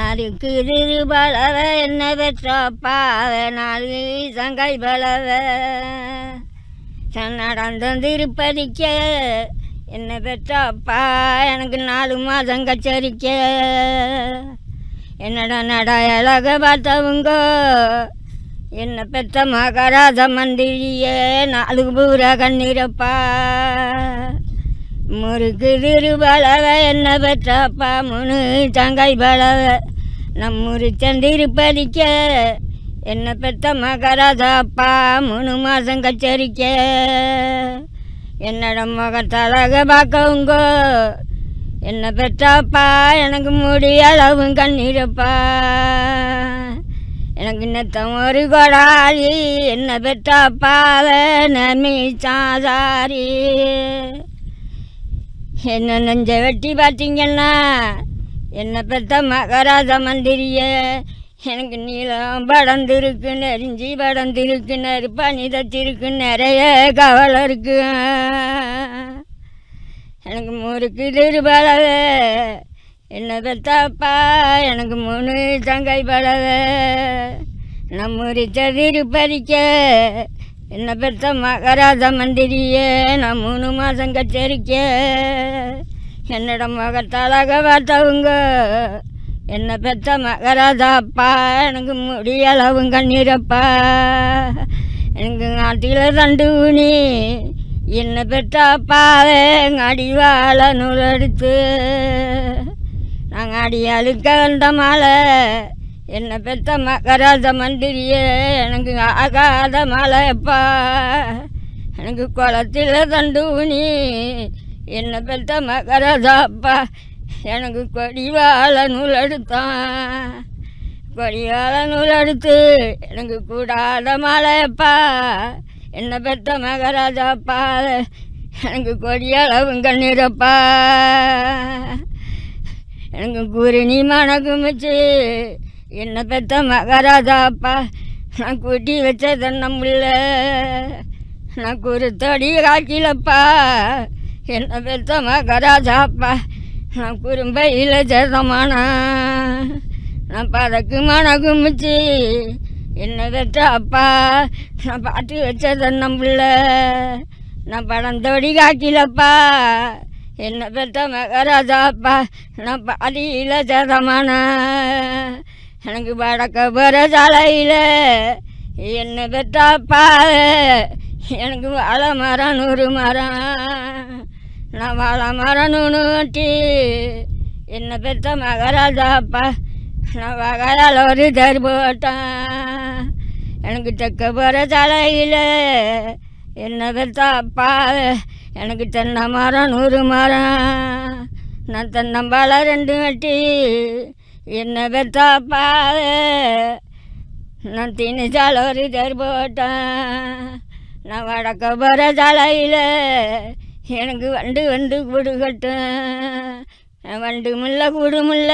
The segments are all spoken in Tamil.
அதுக்கு திரு பலவ என்ன பெற்றப்பாவ நாலு சங்கை பலவ. நடந்த திருப்பதிக்க என்ன பெற்றப்பா எனக்கு நாலு மாதம் கச்சரிக்க. என்னடா நட அழக பார்த்தவங்க என்ன பெற்ற மகராஜ மந்திரியே நாலு பூரா கண்ணீரப்பா. முறுக்கு திருபலவ என்ன பெற்றப்பா? முனு தங்கை பலவ. நம்மூரு சந்திருப்பதிக்க என்ன பெற்ற மகராஜாப்பா மூணு மாதம் கச்சரிக்க. என்னோட முகத்தழக பார்க்கவுங்கோ. என்ன பெற்றாப்பா? எனக்கு முடி அளவும் கண்ணீரப்பா. எனக்கு இன்னத்த ஒரு கொடாளி என்ன பெற்றாப்பாவ நமி சாதாரி. என்ன நெஞ்ச வெட்டி பார்த்தீங்கன்னா? என்னை பெற்ற மகராஜ மந்திரிய எனக்கு நீளம் படந்திருக்கு நெறிஞ்சி படந்திருக்கு நெருப்பா நிதத்திருக்கு நிறைய கவலை இருக்கு. எனக்கு முறுக்கு திருபலவே என்ன பெத்தாப்பா எனக்கு மூணு தங்கை பலவே நம்முரிச்ச திருப்பறிக்க என்ன பெத்த மகராஜ மந்திரியே நான் மூணு மாதம் கச்சேரிக்கே. என்னோட முகத்தழக பார்த்தவங்க என்ன பெத்த மகராஜாப்பா எனக்கு முடியளவும் கண்ணீரப்பா. எனக்கு நாட்டில் தண்டு ஊனி. என்ன பெற்றாப்பாவே அடிவாழ நூல் எடுத்து நாங்கள் அடி அழுக்க வந்த மாலை என்ன பெத்த மகராஜ மந்திரியே எனக்கு ஆகாத மலையப்பா. எனக்கு குளத்தில் தண்டு என்னை என்ன பெத்த மகராஜாப்பா எனக்கு கொடிவாழ நூல் எடுத்தான் கொடிவாழ நூல் எடுத்து எனக்கு கூடாத மலையப்பா. என்ன பெத்த மகராஜாப்பா எனக்கு கொடியளவும் கண்ணீரப்பா. எனக்கு குருணி மணக்கும் என்ன பெத்த மகாராஜாப்பா நான் கூட்டி வச்ச தன்னமுள்ள நான் குருத்தடி காக்கிலப்பா என்ன பெத்த மகராஜாப்பா நான் குறும்பையில் சேதமானா நான் பதக்கு மணக்கும் வச்சு என்ன பெற்ற அப்பா? நான் பாட்டு வச்ச தன்னமுள்ள நான் படம் தோடி காக்கிலப்பா என்ன பெற்ற மகாராஜாப்பா நான் பாதியில் சேதமானா எனக்கு வடக்க போகிற சாலையில் என்ன பெற்றாப்பா எனக்கு வாழை மரம் நூறு மரம். நான் வாழை மரம் நூறு வட்டி என்ன பெற்ற மகராஜாப்பா நான் வகையால் ஒரு தரு போட்டேன். எனக்கு தெக்க போகிற சாலையில் என்ன பெற்றாப்பா எனக்கு தென்னை மரம் நூறு மரம். நான் தென்னம்பாலை ரெண்டு வட்டி. என்ன பெற்றாப்பா நான் திணிச்சால் ஒரு தெரு போட்டேன். நான் வடக்க போகிற சாலையில் எனக்கு வண்டு வந்து கூடு வண்டு முல்லை கூடுமுல்ல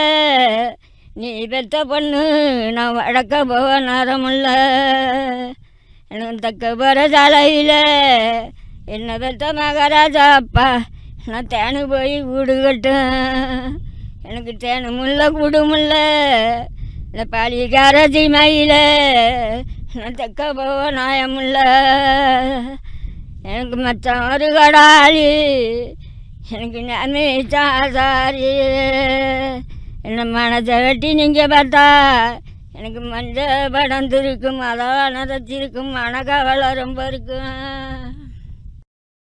நீ பெத்த பொண்ணு நான் வடக்க போக நேரமுல்ல எனக்கு தக்க போகிற சாலையில் என்ன பெத்த மகாராஜா அப்பா. நான் தேனு போய் கூடுகட்டும் எனக்கு தேனு முல்லை கூடு இந்த பாலிகார சீமையில் நான் தக்க போக நாயமுல்ல எனக்கு மற்ற ஒரு கடாலி எனக்கு நன்மை சாசாரி. என்ன மனதை வெட்டி நீங்கள் பார்த்தா எனக்கு மஞ்சள் படம் திருக்கும் அதான் நதத்திருக்கும் மனக்கவலை ரொம்ப இருக்கும்.